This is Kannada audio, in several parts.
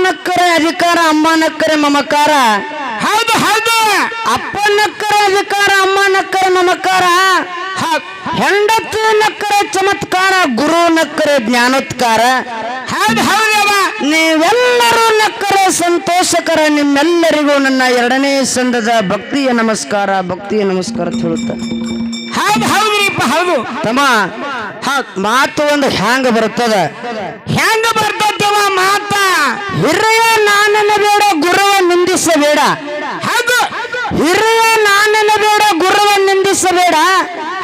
ಅಪ್ಪನಕ್ಕರೆ ಅಧಿಕಾರ ಅಮ್ಮನಕ್ಕರೆ ಮಮಕಾರ? ಹೌದು ಹೌದು. ಅಪ್ಪನಕ್ಕರೆ ಅಧಿಕಾರ ಅಮ್ಮನಕ್ಕರೆ ಮಮಕಾರ? ಹೆಂಡತಿ ನಕ್ಕರೆ ಚಮತ್ಕಾರ ಗುರು ನಕ್ಕರೆ ಜ್ಞಾನೋತ್ಕಾರ? ಹೌದು ಹೌದವ ನೀವೆಲ್ಲರೂ ನಕ್ಕರೆ ಸಂತೋಷಕರ ನಿಮ್ಮೆಲ್ಲರಿಗೂ ನನ್ನ ಎರಡನೇ ಸಂದದ ಭಕ್ತಿಯ ನಮಸ್ಕಾರ ಭಕ್ತಿಯ ನಮಸ್ಕಾರ ಹೇಳುತ್ತ. ಹೌದು ಹೌದ್ರಿಪ್ಪ ಹೌದು. ತಮ್ಮ ಹ, ಮಾತು ಒಂದು ಹ್ಯಾಂಗ ಬರುತ್ತದ ಹ್ಯಾಂಗ ಬರ್ತದ ಮಾತ? ಹಿರಿಯ ನಾನನ್ನ ಬೇಡ ಗುರುವ ನಿಂದಿಸಬೇಡ. ಹೌದು. ಹಿರಿಯ ನಾನನ್ನ ಬೇಡ ಗುರುವ ನಿಂದಿಸಬೇಡ.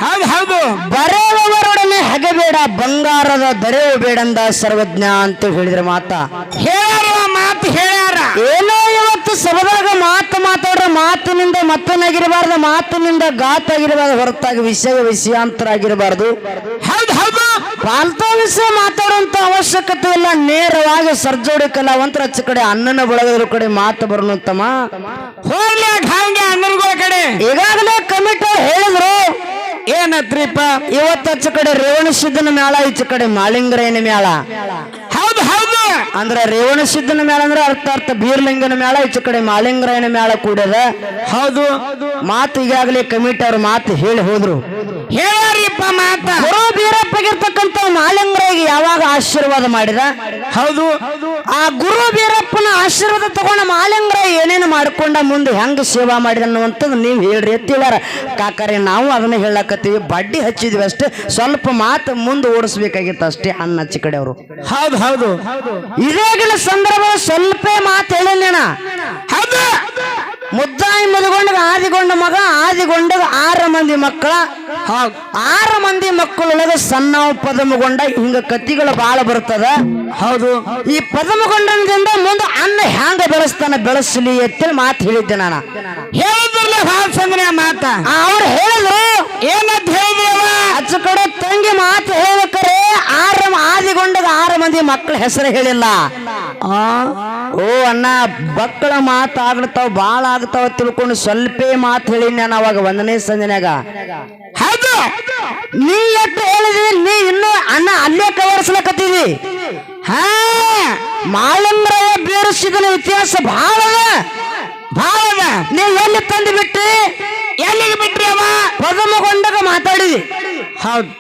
ಹೌದು ಹೌದು. ಬರೆಯುವವರೊಡನೆ ಹಗಬೇಡ ಬಂಗಾರದ ದರೆಯು ಬೇಡಂದ ಸರ್ವಜ್ಞ ಅಂತ ಹೇಳಿದ್ರೆ ಮಾತ. ಹೇಳ ಮಾತು ಹೇಳ್ಯಾರ. ಏನೋ ಇವತ್ತು ಸಭದಾಗ ಮಾತು ಮಾತಾಡ್ರೆ ಮಾತಿನಿಂದ ಮತ್ತನಾಗಿರಬಾರ್ದು ಮಾತಿನಿಂದ ಗಾತಾಗಿರಬಾರ್ದು ಹೊರತಾಗಿ ವಿಷಯ ವಿಷಯಾಂತರ ಆಗಿರಬಾರ್ದು ಪಾಲ್ತಾ ವಿಷಯ ಮಾತಾಡುವಂತ ಅವಶ್ಯಕತೆ ಇಲ್ಲ ನೇರವಾಗಿ ಸರ್ಜೋಡಿ ಕಲಾವಂತರ ಹಚ್ಚ ಕಡೆ ಅನ್ನನ ಬಳಗದ್ರ ಕಡೆ ಮಾತು ಬರೋಣಂತಮ್ಮ ಹೋಗ್ಲಿ ಹಂಗೆ ಅನ್ನಗಳ ಕಡೆ. ಈಗಾಗಲೇ ಕಮಿಟಿ ಹೇಳಿದ್ರು ಏನತ್ರಿಪ್ಪ? ಇವತ್ತು ಹಚ್ಚ ಕಡೆ ರೇವಣ ಸಿದ್ದನ ಮೇಳ ಈಚ ಕಡೆ ಮಾಲಿಂಗರೇನ ಮೇಳ. ಅಂದ್ರೆ ರೇವಣ ಸಿದ್ಧನ ಮೇಳ ಅಂದ್ರೆ ಅರ್ಥ ಅರ್ಥ. ಬೀರ್ಲಿಂಗನ ಮೇಳ ಈಚೆ ಕಡೆ ಮಾಲಿಂಗರಾಯನ ಮೇಳ ಕೂಡದ. ಹೌದು. ಮಾತು ಈಗಾಗಲೇ ಕಮಿಟಿ ಅವ್ರ ಮಾತು ಹೇಳಿ ಹೋದ್ರು. ಹೇಳ್ಯಾರಿಪ್ಪ ಮಾತ. ಗುರು ಬೀರಪ್ಪಗಿರ್ತಕ್ಕಂಥ ಮಾಲಿಂಗರಾಯಿಗೆ ಯಾವಾಗ ಆಶೀರ್ವಾದ ಮಾಡಿದ? ಹೌದು. ಆ ಗುರು ಬೀರಪ್ಪನ ಆಶೀರ್ವಾದ ತಗೊಂಡ ಮಾಲಿಂಗರಾಯ ಏನೇನು ಮಾಡ್ಕೊಂಡ ಮುಂದೆ ಹೆಂಗ ಸೇವಾ ಮಾಡಿದ ಅನ್ನುವಂಥದ್ದು ನೀವು ಹೇಳ್ರಿ. ಎತ್ತಿವಾರ ಕಾಕರೆ ನಾವು ಅದನ್ನ ಹೇಳಕತ್ತೀವಿ. ಬಡ್ಡಿ ಹಚ್ಚಿದ್ವಿ ಅಷ್ಟೇ. ಸ್ವಲ್ಪ ಮಾತು ಮುಂದೆ ಓಡಿಸ್ಬೇಕಾಗಿತ್ತು ಅಷ್ಟೇ ಅನ್ನ ಚಿಕ್ಕಡೆ ಕಡೆ ಅವರು ಹೌದು. ಹೌದು ಇದೇಗಿನ ಸಂದರ್ಭ ಸ್ವಲ್ಪ ಮಾತು ಹೇಳಿನ ಹೌದು. ಮುದ್ದಾಯಿ ಮುದುಗೊಂಡಗ ಆದಿಗೊಂಡ ಮಗ ಆದಿಗೊಂಡಗ ಆರು ಮಂದಿ ಮಕ್ಕಳ. ಹೌದು. ಆರು ಮಂದಿ ಮಕ್ಕಳೊಳಗೆ ಸಣ್ಣ ಪದಮಗೊಂಡ ಹಿಂಗ ಕತ್ತಿಗಳು ಬಾಳ ಬರ್ತದ. ಹೌದು. ಈ ಪದಮಗೊಂಡನದಿಂದ ಮುಂದೆ ಅನ್ನ ಹ್ಯಾಂಗ ಬೆಳೆಸ್ತಾನ ಬೆಳೆಸಲಿ ಅಂತೇಳಿ ಮಾತು ಹೇಳಿದ್ದೆ ನಾನು ಹೇಳಿದ್ರಲ್ಲ ಭಾಳ ಚಂದ್ರ ಮಾತ ಅವ್ರು ಹೇಳಿದ್ರು. ಏನಂತ ಹೇಳಿದ್ರು ಅಚ್ಚ ಕಡೆ ತಂಗಿ ಮಾತು ಹೇಳ್ಬೇಕಾರೆ ಆರು ಆದಿಗೊಂಡಗ ಆರು ಮಂದಿ ಮಕ್ಕಳ ಹೆಸರು ಹೇಳಿಲ್ಲ. ಆ, ಓ ಅಣ್ಣ ಮಕ್ಕಳ ಮಾತಾಡ್ತಾವ ಬಾಳ ಆಗ್ತಾವ ತಿಳ್ಕೊಂಡು ಸ್ವಲ್ಪ ಮಾತು ಹೇಳಿ ನಾನು ಅವಾಗ ಒಂದನೇ ಸಂಜೆನಾಗ ಹೌದು. ನೀ ಎಷ್ಟು ಹೇಳಿದಿ ನೀ ಇನ್ನೂ ಅಣ್ಣ ಅಲ್ಲೇ ಕವರ್ಸ್ಲಕತ್ತೀವಿ ಹಾ? ಮಾಳಂಬ್ರಾಯ ಬೇರಿಸಿದ ಇತಿಹಾಸ ಬಹಳ ಬಹಳ ಭಾಳ ಅದ. ನೀ ಎಲ್ಲಿ ತಂದು ಬಿಟ್ರಿ? ಎಲ್ಲಿಗೆ ಬಿಟ್ರಿ ಅವ? ಪದಮಗೊಂಡಾಗ ಮಾತಾಡಿದಿ. ಹೌದು.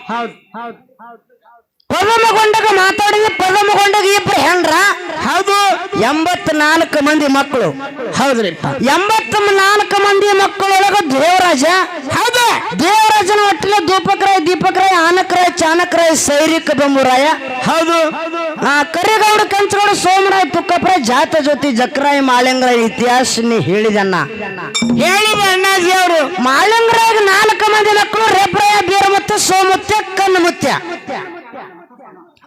ಪದಮಗೊಂಡಾಗ ಮಾತಾಡಿದ ಪದಮಗೊಂಡಾಗ ಇಬ್ರು ಹೆಣ್ರ? ಹೌದು. ಎಂಬತ್ನಾಲ್ಕು ಮಂದಿ ಮಕ್ಕಳು. ಹೌದ್ರಿ. ಎಂಬತ್ ನಾಲ್ಕು ಮಂದಿ ಮಕ್ಕಳೊಳಗ ದೇವರಾಜ. ಹೌದು. ದೇವರಾಜನ ಒಟ್ಟಿನ ದೀಪಕರಾಯ ದೀಪಕರಾಯ ಆನಕರಾಯ ಚಾನಕರಾಯ ಸೈರಿಕ ಬೆಂಬೂರಾಯ. ಹೌದು. ಆ ಕರಿಗೌಡ ಕಂಚಗೌಡ ಸೋಮರಾಯ ತುಕ್ಕಪ್ರ ಜಾತ ಜ್ಯೋತಿ ಜಕ್ರಾಯ ಮಾಳಿಂಗರಾಯ ಇತಿಹಾಸ ನೀ ಹೇಳಿದಣ್ಣ ಹೇಳಿದ ಅಣ್ಣಾಜಿ ಅವರು. ಮಾಳಿಂಗರಾಯ ನಾಲ್ಕು ಮಂದಿ ಮಕ್ಕಳು ರೇಪರಾಯ ಬೀರಮುತ್ತ ಸೋಮುತ್ಯ ಕಣ್ಣುಮುತ್ಯ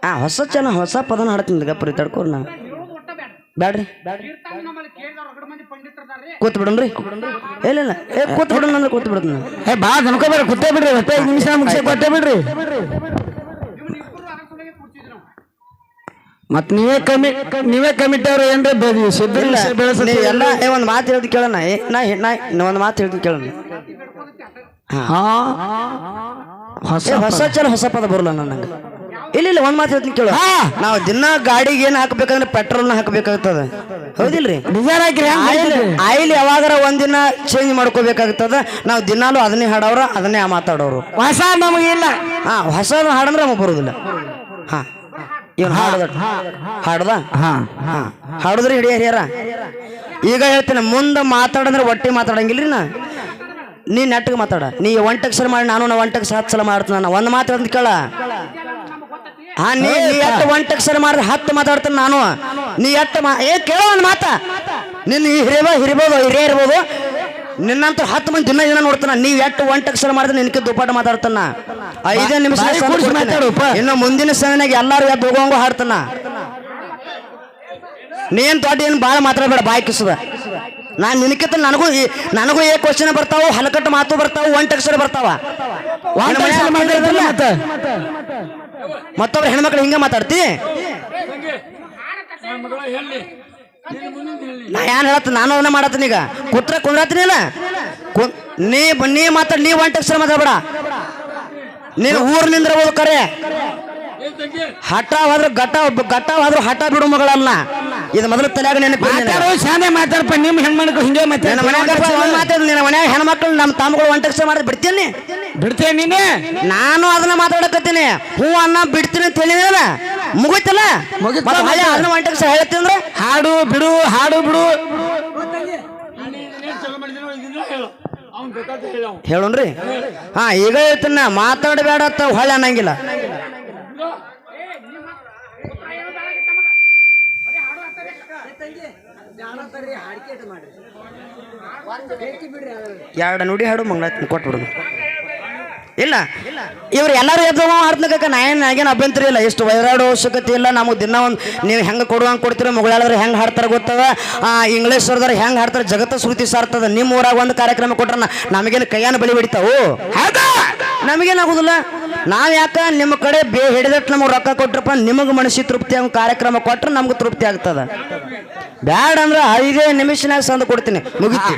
ಆ ಹೊಸ ಚೆನ್ನ ಹೊಸ ಪದನ ಹಾಡ್ತೀನಿ ಗಪ್ರಿ ತಡ್ಕೋರ್ ನಾ. ಬ್ಯಾಡ್ರಿ. ಕೂತ್ ಬಿಡನ್ರಿ ಇಲ್ಲ ಇಲ್ಲ. ಏ ಕೂತ್ ಬಿಡೋಣ ಅಂದ್ರೆ ಕೂತ್ ಬಿಡ್ತೀನಿ ಏ ಬಾ ಅನ್ಕೋಬೇಡ ಕೂತೇ ಬಿಡ್ರಿ ಹತ್ತೈದು ನಿಮಿಷ ಮುಗಿಸಿ ಕೊಟ್ಟೆ ಬಿಡ್ರಿ. ಮತ್ ನೀವೇ ಕಮ್ಮಿ ನೀವೇ ಕಮಿಟಿ ಅವ್ರು ಏನ್ರಿ ನೀವ್ ಎಲ್ಲ ಏ ಒಂದು ಮಾತು ಹೇಳ್ದು ಕೇಳೋಣ ಏ ನಾ ನಾ ಒಂದು ಮಾತು ಹೇಳ್ದು ಕೇಳೋಣ. ಹಾ. ಹೊಸ ಹೊಸ ಚಲ ಹೊಸ ಪದ ಬರಲ್ಲ ನನಗೆ ಇಲ್ಲ ಇಲ್ಲ ಒಂದ್ ಮಾತು ಹೇಳ್ತೀನಿ ಕೇಳು. ಹಾ. ನಾವು ದಿನ ಗಾಡಿಗೆ ಏನ್ ಹಾಕ್ಬೇಕಂದ್ರೆ ಪೆಟ್ರೋಲ್ನ ಹಾಕ್ಬೇಕಾಗ್ತದ. ಹೌದಿಲ್ರಿ? ಆಯಿಲ್ ಆಯಿಲ್ ಯಾವಾಗಾರ ಒಂದಿನ ಚೇಂಜ್ ಮಾಡ್ಕೋಬೇಕಾಗ್ತದ. ನಾವು ದಿನಾಲು ಅದನ್ನೇ ಹಾಡೋರು ಅದನ್ನೇ ಮಾತಾಡೋರು. ಹೊಸ ನಮಗಿಲ್ಲ ಹಾ ಹೊಸ ಹಾಡಂದ್ರೆ ನಮಗೆ ಬರುದಿಲ್ಲ. ಹಾ. ಇವ್ನು ಹಾಡದ ಹಾಡದ? ಹಾ. ಹಾ. ಹಾಡುದ್ರಿ ಹಿಡಿಯ ಹಿರಿಯರ. ಈಗ ಹೇಳ್ತೀನಿ ಮುಂದೆ ಮಾತಾಡಂದ್ರೆ ಒಟ್ಟಿ ಮಾತಾಡಂಗಿಲ್ರಿ ನಾ? ನೀ ನೆಟ್ಟಗೆ ಮಾತಾಡ. ನೀ ಒಂಟಕ್ಷರ ಮಾಡಿ ನಾನು ನಾ ಒಂಟಕ್ಷರ ಹತ್ತು ಸಲ ಮಾಡ್ತೀನಿ ನಾನು ಒಂದು ಮಾತು ಅಂತ ಕೇಳ. ಹಾ ನೀ ನೀ ಎಷ್ಟು ಒಂಟಕ್ಷರ ಮಾಡಿದ್ರೆ ಹತ್ತು ಮಾತಾಡ್ತೀನಿ ನಾನು. ನೀ ಎತ್ತ ಮಾ ಏ ಕೇಳೋ ಒಂದು ಮಾತ. ನಿನ್ನ ಹಿರಿಯವ ಹಿರಿಬೋದು ಹಿರಿಯ ಇರ್ಬೋದು. ನಿನ್ನಂತ ಹತ್ತು ಮಂದಿ ದಿನ ದಿನ ನೋಡ್ತಾನ. ನೀವ್ ಎಷ್ಟು ಒಂಟಕ್ಷರ ಮಾಡಿದ್ರೆ ನಿನಗೆ ದುಪ್ಪಾಟ ಮಾತಾಡ್ತಾನ. ಐದೇ ನಿಮಿಷ. ಇನ್ನು ಮುಂದಿನ ಸಮಯನಾಗ ಎಲ್ಲಾರು ಎದ್ದು ಹೋಗೋಂಗು ಹಾಡ್ತಾನ. ನೀನ್ ದೊಡ್ಡ ಏನು ಭಾಳ ಮಾತಾಡಬೇಡ ಬಾಯಿ ಕಿಸದ. ನಾನ್ ನಿನಕಿತ ನನಗೂ ನನಗೂ ಏ ಕ್ವಶನ್ ಬರ್ತಾವ ಹಲಕಟ್ಟು ಮಾತು ಬರ್ತಾವ ಒಂಟಕ್ಷರ ಬರ್ತಾವ? ಮತ್ತೊಬ್ರು ಹೆಣ್ಮಕ್ಳು ಹಿಂಗ ಮಾತಾಡ್ತಿ? ನಾ ಏನ್ ಹೇಳತ್ತ ನಾನು ಅದನ್ನ ಮಾಡತ್ತೀನಿ ಈಗ. ಕುತ್ರ ಕುಂದ್ರತ್ತೀನಿ ಇಲ್ಲ? ಕು- ನೀ ನೀ ಮಾತಾಡ್ ನೀ ಒಂಟಕ್ಷರ ಮಾತಾಡ್ಬೇಡ. ನೀನು ಹೋದ್ ಕರೆ. ಹಠ ಹೋದ್ರೆ ಗಟ್ಟ ಗಟ್ಟ ಹೋದ್ರು ಹಠ ಬಿಡು ಮಗಳಲ್ಲ ಇದು ಮೊದಲು ತಲೆಯಾಗ ನೆನಪು ಶಾಂತಿ ಶಾನೆ ಮಾತಾಡಪ್ಪ ನಿಮ್ಮ ಹೆಣ್ಮಕ್ಳು ಹಿಂಗೆ ಮಾತಾಡ ನಿನ್ನ ಮನ್ಯಾಗ ಹೆಣ್ಮಕ್ಳು ನಮ್ಮ ತಮ್ಮಗಳು ಒಂಟಕ್ಷ ಮಾಡಿ ಬಿಡ್ತೀನಿ. ಬಿಡ್ತೇನೆ ನೀನೆ? ನಾನು ಅದನ್ನ ಮಾತಾಡಕತ್ತೀನಿ. ಹೂ ಅನ್ನ ಬಿಡ್ತೀನಿ ಅಂತ ಹೇಳಿದ ಮುಗಿತಲ್ಲ. ಅದನ್ನ ಒಂಟಕ್ಷ ಹೇಳ್ತೀನಿ ಅಂದ್ರೆ? ಹಾಡು ಬಿಡು ಹಾಡು ಬಿಡು. ಹೇಳೋಣ್ರಿ? ಹಾ ಈಗ ಹೇಳ್ತೀನಿ ಮಾತಾಡಬೇಡ ಅಂತ ಹೊಳೆ ಅನ್ನಂಗಿಲ್ಲ. ಎರಡು ನುಡಿ ಹಾಡು ಮಂಗಳ ಕೊಟ್ಬಿಡುದು ಇಲ್ಲ. ಇವ್ರು ಎಲ್ಲರೂ ಎದ್ದವ ಹಾಡ್ತಕ್ಕ ನಾ ಏನು ಆಗೇನು ಅಭ್ಯಂತರ ಇಲ್ಲ. ಇಷ್ಟು ವೈರಾಡೋ ಅವಶ್ಯಕತೆ ಇಲ್ಲ. ನಮಗೆ ದಿನ ಒಂದು ನೀವು ಹೆಂಗೆ ಕೊಡುವಂಗೆ ಕೊಡ್ತೀರೋ ಮುಗಳಾದ್ರೆ ಹೆಂಗೆ ಹಾಡ್ತಾರೆ ಗೊತ್ತದ? ಇಂಗ್ಲೇಶ್ವರದವ್ರು ಹೆಂಗೆ ಹಾಡ್ತಾರೆ? ಜಗತ್ತ ಶ್ರುತಿ ಸಾರ್ತದ. ನಿಮ್ಮ ಊರಾಗ ಒಂದು ಕಾರ್ಯಕ್ರಮ ಕೊಟ್ರೆ ನಮಗೇನು ಕೈಯನ್ನು ಬಲಿ ಬಿಡ್ತಾವು? ನಮಗೇನು ನಮಗೇನಾಗುದಿಲ್ಲ ನಾವು ಯಾಕೆ? ನಿಮ್ಮ ಕಡೆ ಬೇ ಹಿಡಿದಟ್ಟು ನಮಗೆ ರೊಕ್ಕ ಕೊಟ್ರಪ್ಪ, ನಿಮಗೆ ಮನಸ್ಸಿ ತೃಪ್ತಿ ಕಾರ್ಯಕ್ರಮ ಕೊಟ್ರೆ ನಮ್ಗೆ ತೃಪ್ತಿ ಆಗ್ತದ. ಬ್ಯಾಡ ಅಂದ್ರೆ ಐದೇ ನಿಮಿಷನಾಗ ಸಂದ ಕೊಡ್ತೀನಿ. ಮುಗಿತು.